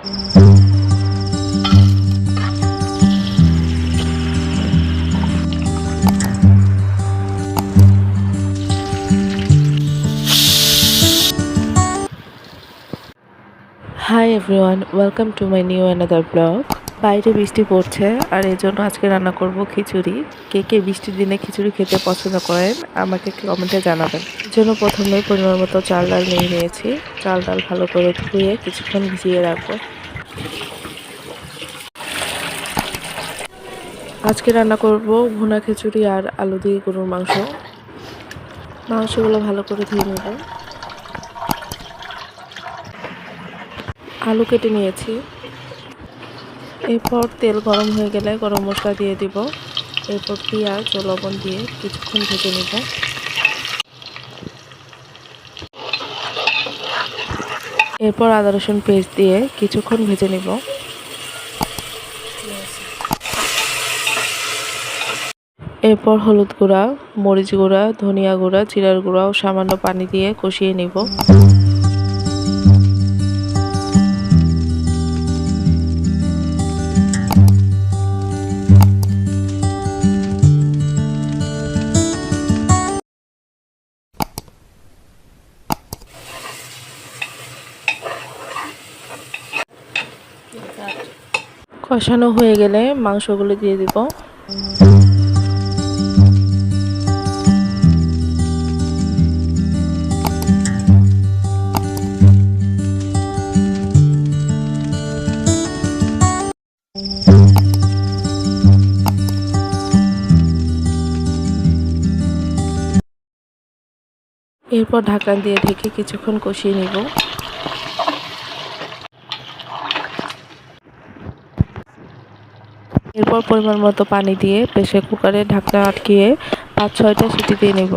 hi everyone welcome to my new another blog বাইরে বৃষ্টি পড়ছে, আর এই জন্য আজকে রান্না করব খিচুড়ি। কে কে বৃষ্টির দিনে খিচুড়ি খেতে পছন্দ করেন, আমাকে কমেন্টে জানাবেন। জন্য প্রথমে পরিমাণ মতো চাল ডাল নিয়ে নিয়েছি। চাল ডাল ভালো করে ধুয়ে কিছুক্ষণ ভিজিয়ে রাখব। আজকে রান্না করব ভুনা খিচুড়ি আর আলু দিয়ে গরুর মাংস। মাংসগুলো ভালো করে ধুয়ে নেব। আলু কেটে নিয়েছি। এরপর তেল গরম হয়ে গেলে গরম মশলা দিয়ে দিব। এরপর পেঁয়াজ ও লবণ দিয়ে কিছুক্ষণ ভেজে নেব। এরপর আদা, রসুন পেস্ট দিয়ে কিছুক্ষণ ভেজে নেব। এরপর হলুদ গুঁড়া, মরিচ গুঁড়া, ধনিয়া গুঁড়া, জিরার গুঁড়া ও সামান্য পানি দিয়ে কষিয়ে নিব। কষানো হয়ে গেলে মাংসগুলো দিয়ে দিব। এরপর ঢাকা দিয়ে ঢেকে কিছুক্ষণ কষিয়ে নিব। এরপর পরিমাণ মতো পানি দিয়ে প্রেসার কুকারে ঢাকনা আটকিয়ে পাঁচ ছয়টা সিটি দিয়ে নেব।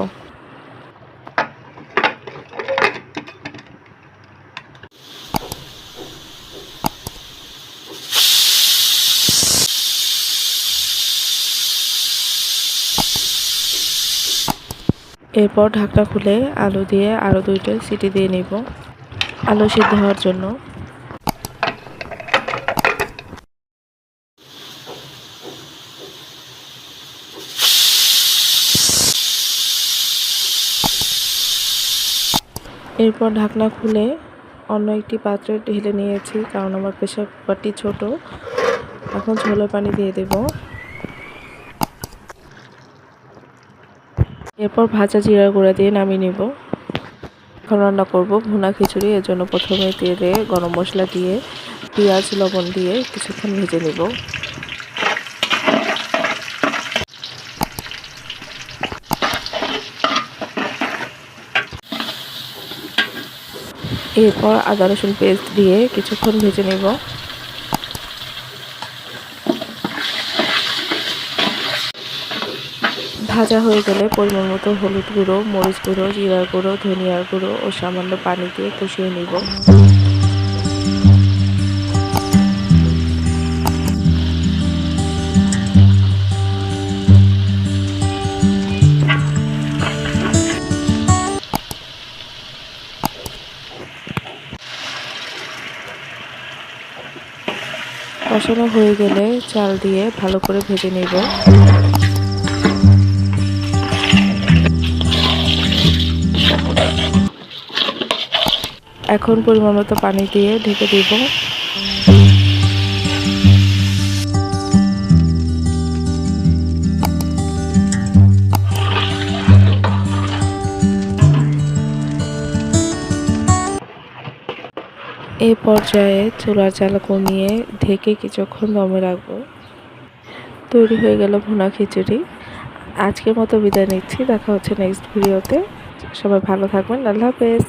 এরপর ঢাকনা খুলে আলু দিয়ে আরও দুইটা সিটি দিয়ে নেব। আলু সিদ্ধ হওয়ার জন্য এরপর ঢাকনা খুলে অন্য একটি পাত্রে ঢেলে নিয়েছি, কারণ আমার প্রেশার কুকারটি ছোট। এখন ঝোলের পানি দিয়ে দেব। এরপর ভাজা জিরা গুঁড়া দিয়ে নামিয়ে নেব। এখন রান্না করব ভুনা খিচুড়ি, এর জন্য প্রথমে তেলে গরম মশলা দিয়ে, পেঁয়াজ, লবণ দিয়ে কিছুক্ষণ ভেজে নেব। এরপর আদা রসুন পেস্ট দিয়ে কিছুক্ষণ ভেজে নেব। ভাজা হয়ে গেলে পরিমাণ মতো হলুদ গুঁড়ো, মরিচ গুঁড়ো জিরা গুঁড়ো, ধনিয়ার গুঁড়ো ও সামান্য পানি দিয়ে কষিয়ে নিব। কষানো হয়ে গেলে চাল দিয়ে ভালো করে ভেজে নেব। এখন পরিমাণ মতো পানি দিয়ে ঢেকে দিব। এই পর্যায়ে চুলার চাল কমিয়ে ঢেকে কিছুক্ষণ দমে রাখব। তৈরি হয়ে গেল ভুনা খিচুড়ি। আজকের মতো বিদায় নিচ্ছি। দেখা হচ্ছে নেক্সট ভিডিওতে সবাই ভালো থাকবেন। আল্লাহ হাফেজ।